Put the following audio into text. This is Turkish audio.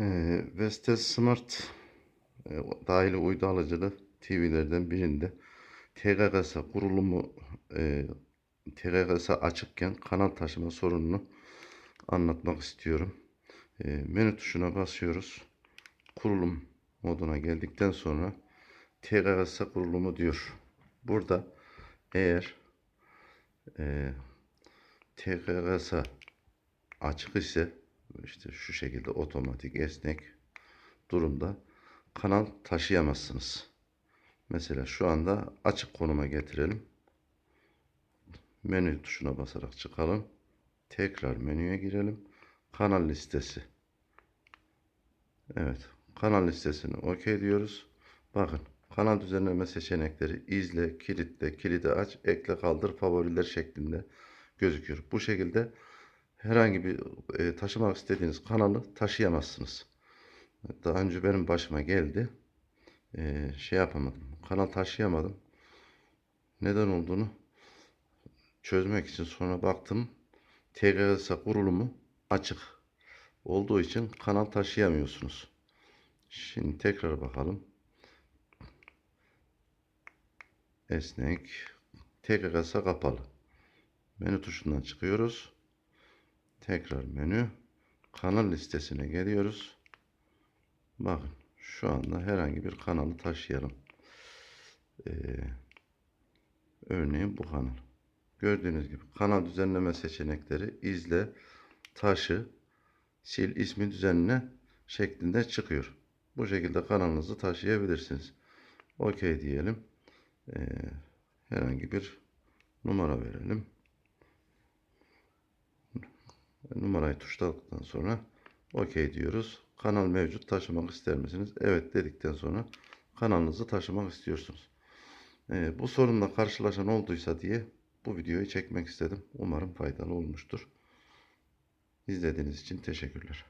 Ee, Vestel Smart e, dahili uydu alıcılı TV'lerden birinde TGKS kurulumu e, TGKS açıkken kanal taşıma sorununu anlatmak istiyorum. E, menü tuşuna basıyoruz. Kurulum moduna geldikten sonra TGKS kurulumu diyor. Burada eğer e, TGKS açık ise işte şu şekilde otomatik esnek durumda kanal taşıyamazsınız. Mesela şu anda açık konuma getirelim. Menü tuşuna basarak çıkalım. Tekrar menüye girelim. Kanal listesi. Evet. Kanal listesini OK diyoruz. Bakın kanal düzenleme seçenekleri izle, kilitle, kilidi aç, ekle kaldır, favoriler şeklinde gözüküyor. Bu şekilde herhangi bir e, taşımak istediğiniz kanalı taşıyamazsınız. Daha önce benim başıma geldi. E, şey yapamadım. Kanal taşıyamadım. Neden olduğunu çözmek için sonra baktım. TGS kurulumu açık olduğu için kanal taşıyamıyorsunuz. Şimdi tekrar bakalım. Esnek. TGS kapalı. Menü tuşundan çıkıyoruz. Tekrar menü. Kanal listesine geliyoruz. Bakın şu anda herhangi bir kanalı taşıyalım. Ee, örneğin bu kanal. Gördüğünüz gibi kanal düzenleme seçenekleri izle, taşı, sil ismi düzenle şeklinde çıkıyor. Bu şekilde kanalınızı taşıyabilirsiniz. OK diyelim. Ee, herhangi bir numara verelim. Numarayı tuşladıktan sonra OK diyoruz. Kanal mevcut taşımak ister misiniz? Evet dedikten sonra kanalınızı taşımak istiyorsunuz. Ee, bu sorunla karşılaşan olduysa diye bu videoyu çekmek istedim. Umarım faydalı olmuştur. İzlediğiniz için teşekkürler.